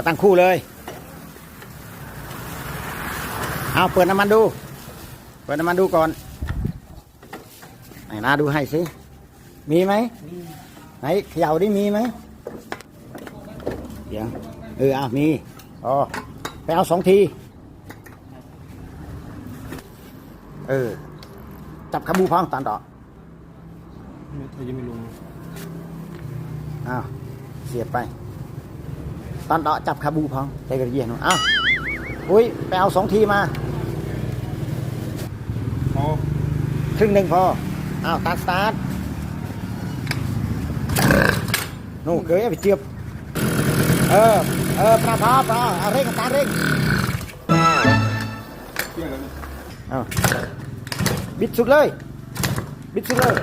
ขาตั้งคู่เลย เอาเปิดน้ำมันดู เปิดน้ำมันดูก่อนไหนนาดูให้สิ มีไหมไหนเขย่าดิมีไหมเดี๋ยวเอออะมีอ๋อไปเอาสองที เออ จับขบูพร้อมตันต่อไม่เธอยังไม่ลงอ้าวเสียบไป ตันต่อจับขบูพร้อมใจกระเยียนอ้าวอุ้ยไปเอาสองทีมาอ๋อครึ่งหนึ่งพออ้าวตัดสตาร์ทนู่นเคยเอาไปเจียบเออเออปลาพอปลาเอาเร่งสตาร์ทเร่งเที่ยงแล้วนี่เอาบิดสุดเลย บิดสุดเลย